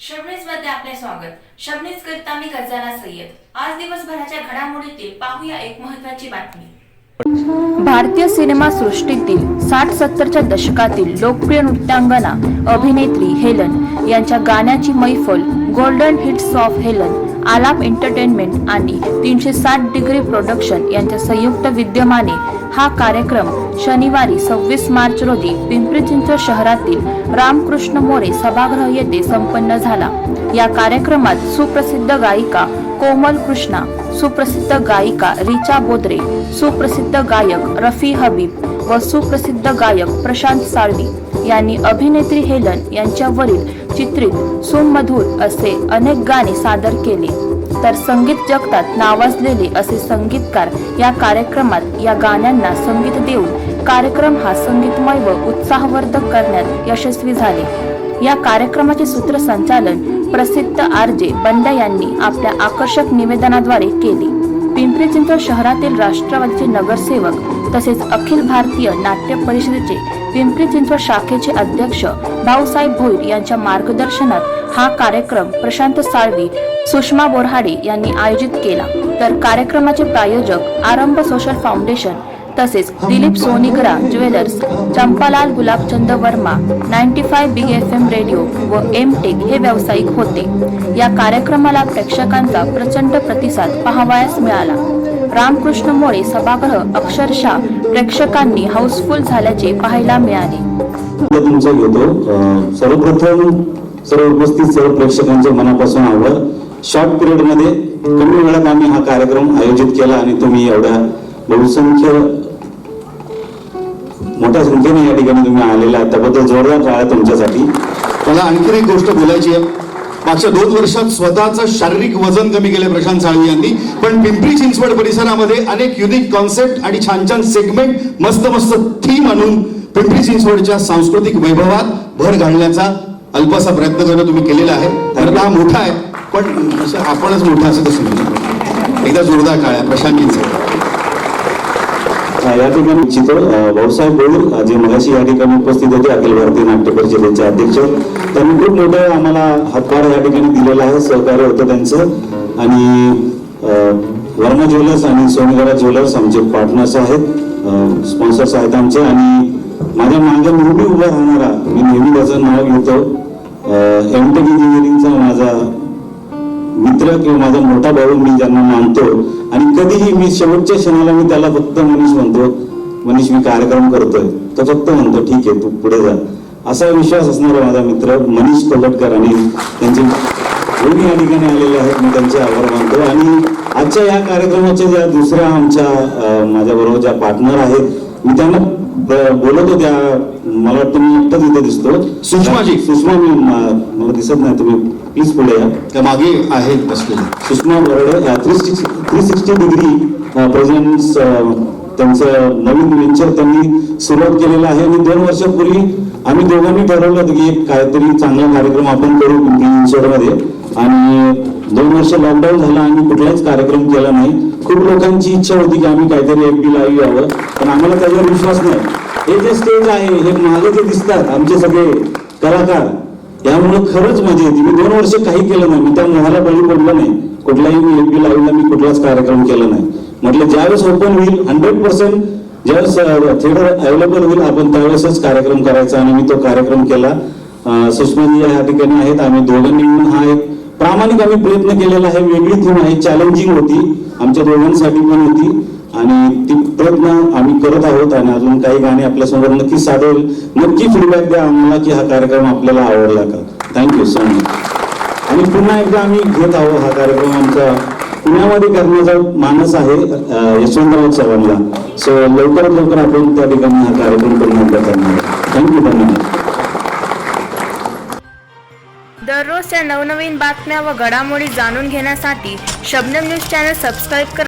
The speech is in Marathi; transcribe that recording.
शबनीसमध्ये आपले स्वागत. शबनीस करिता मी गजाला सय्यद. आज दिवसभराच्या घडामोडीतील पाहूया एक महत्वाची बातमी. भारतीय सिनेमा सृष्टीतील साठ सत्तरच्या दशकातील लोकप्रिय नृत्यांगना अभिनेत्री हेलन यांच्या गाण्याची मैफल golden hits of Helen Aalap entertainment आणि तीनशे साठ डिग्री प्रोडक्शन यांच्या संयुक्त विद्यमाने हा कार्यक्रम शनिवारी सव्वीस मार्च रोजी पिंपरी चिंचवड शहरातील रामकृष्ण मोरे सभागृह येथे संपन्न झाला. या कार्यक्रमात सुप्रसिद्ध गायिका कोमल कृष्णा सुप्रसिद्ध गायिका रिचा बोद्रे सुप्रसिद्ध गायक रफी हबीब व सुप्रसिद्ध गायक प्रशांत साळवी यांनी अभिनेत्री हेलन यांच्यावरील चित्रित सुमधुर असे अनेक गाणे सादर केले. तर संगीत जगतात नावाजलेले असे संगीतकार या कार्यक्रमात या गाण्यांना संगीत देऊन कार्यक्रम हा संगीतमय व उत्साहवर्धक करण्यात यशस्वी झाले. या कार्यक्रमाचे सूत्रसंचालन प्रसिद्ध आर जे बंडा यांनी आपल्या आकर्षक निवेदनाद्वारे केले. पिंपरी चिंचवड शहरातील राष्ट्रवादीचे नगरसेवक तसेच अखिल भारतीय नाट्य परिषदेचे पिंपरी चिंचवड शाखेचे अध्यक्ष भाऊसाहेब भोईर यांच्या मार्गदर्शनात हा कार्यक्रम प्रशांत साळवी सुषमा बोरहाडे यांनी आयोजित केला. तर कार्यक्रमाचे प्रायोजक आरंभ सोशल फाउंडेशन तसेच Dilip Sonigra jewellers Champalal Gulabchand Verma ninety five big F M radio व एम टेक हे व्यावसायिक होते. या कार्यक्रमाला प्रेक्षकांचा प्रचंड प्रतिसाद पाहावयास मिळाला. रामकृष्ण मोळे सभागृह अक्षरशः प्रेक्षकांनी हाऊसफुल झाल्याचे पाहायला मिळाले. तुमचं घेतो. सर्वप्रथम सर्व उपस्थित सर्व प्रेक्षकांचे मनापासून आवड शॉर्ट पिरियडमध्ये कमी वेळात आम्ही हा कार्यक्रम आयोजित केला आणि तुम्ही एवढ्या बहुसंख्य मोठ्या संख्येने या ठिकाणी तुम्ही आलेला आहात. त्याबद्दल जोरदार टाळ्या तुमच्यासाठी. मला आणखीन एक गोष्ट बोलायची आहे. मागच्या दोन वर्षात स्वतःचं शारीरिक वजन कमी केले प्रशांत साळवी यांनी पण पिंपरी चिंचवड परिसरामध्ये अनेक युनिक कॉन्सेप्ट आणि छान छान सेगमेंट मस्त मस्त थीम आणून पिंपरी चिंचवडच्या सांस्कृतिक वैभवात भर घालण्याचा अल्पसा प्रयत्न करणं तुम्ही केलेला आहे. तर हा मोठा आहे. पण असं आपणच मोठं असं कसं एकदा जोरदार काळ्या प्रशांत या ठिकाणी इच्छितो भाऊसाहेब बोलूर जे मगाशी या ठिकाणी उपस्थित होते अखिल भारतीय नाट्य परिषदेचे अध्यक्ष त्यांनी खूप मोठं आम्हाला हातभार या ठिकाणी दिलेला आहे सहकार्य होतं त्यांचं. आणि वर्मा ज्वेलर्स आणि सोनगरा ज्वेलर्स आमचे पार्टनर्स आहेत स्पॉन्सर्स आहेत आमचे. आणि माझ्या मागे नेहमी उभा राहणारा मी नेहमी त्याचं नाव घेतो एमटेक इंजिनिअरिंगचा माझा मित्र किंवा माझा मोठा भाऊ मी ज्यांना मानतो आणि कधीही मी शेवटच्या क्षणाला मी त्याला फक्त मनीष म्हणतो मनीष मी कार्यक्रम करतोय तो फक्त म्हणतो ठीक आहे तू पुढे जा. असा विश्वास असणारा माझा मित्र मनीष कोलटकर आणि त्यांचे दोन्ही या ठिकाणी आलेले आहेत मी त्यांचे आभार मानतो. आणि आजच्या या कार्यक्रमाच्या ज्या दुसऱ्या आमच्या माझ्या बरोबर ज्या पार्टनर आहेत मी त्यांना बोलत होत्या मला वाटतं मी एकटाच इथे दिसतो. सुषमाजी. सुषमा मी म- मला दिसत नाही तुम्ही प्लीज पुढे या त्या मागे आहेत बसलेले. Sushma Barode three sixty three sixty degree present त्यांचं नवीन वेंचर त्यांनी सुरुवात केलेलं आहे. आणि दोन वर्षापूर्वी आम्ही दोघांनी ठरवलं होतं की एक काहीतरी चांगला कार्यक्रम आपण करू पिंपरी मध्ये आणि दोन वर्ष लॉकडाऊन झाला आणि कुठलाच कार्यक्रम केला नाही. खूप लोकांची इच्छा होती की आम्ही काहीतरी एम बी लाईव्ह यावं. पण आम्हाला त्याच्यावर विश्वास नाही. हे जे स्टेज आहे हे मागे जे दिसतात आमचे सगळे कलाकार त्यामुळे खरंच मजा येते मी दोन वर्ष काही केलं नाही. मी त्या मोहाला बळी पडलो नाही. कुठलाही मी एपी लाईव्हला मी कुठलाच कार्यक्रम केला नाही. म्हटलं ज्यावेळेस ओपन होईल हंड्रेड पर्सेंट ज्यावेळेस थिएटर अवेलेबल होईल आपण त्यावेळेसच कार्यक्रम करायचा आणि मी तो कार्यक्रम केला. सुषमाजी या ठिकाणी आहेत आम्ही दोघांनी मिळून हा एक प्रामाणिक आम्ही प्रयत्न केलेला आहे. वेगळी थीम आहे. चॅलेंजिंग होती. आमच्या दोघांसाठी पण होती. आणि ती प्रयत्न आम्ही करत आहोत आणि अजून काही गाणी आपल्यासमोर नक्की साधेल. नक्की फीडबॅक द्या आम्हाला की हा कार्यक्रम आपल्याला आवडला का? थँक्यू सो मच आणि पुन्हा एकदा आम्ही घेत आहोत हा कार्यक्रम आमचा पुण्यामध्ये करण्याचा मानस आहे यशवंतराव चव्हाणला. सो लवकरात लवकर आपण त्या ठिकाणी हा कार्यक्रम पुन्हा करणार थँक्यू धन्यवाद. दररोजच्या नवनवीन बातम्या व घडामोडी जाणून घेण्यासाठी शबनम न्यूज चॅनल सबस्क्राईब करा.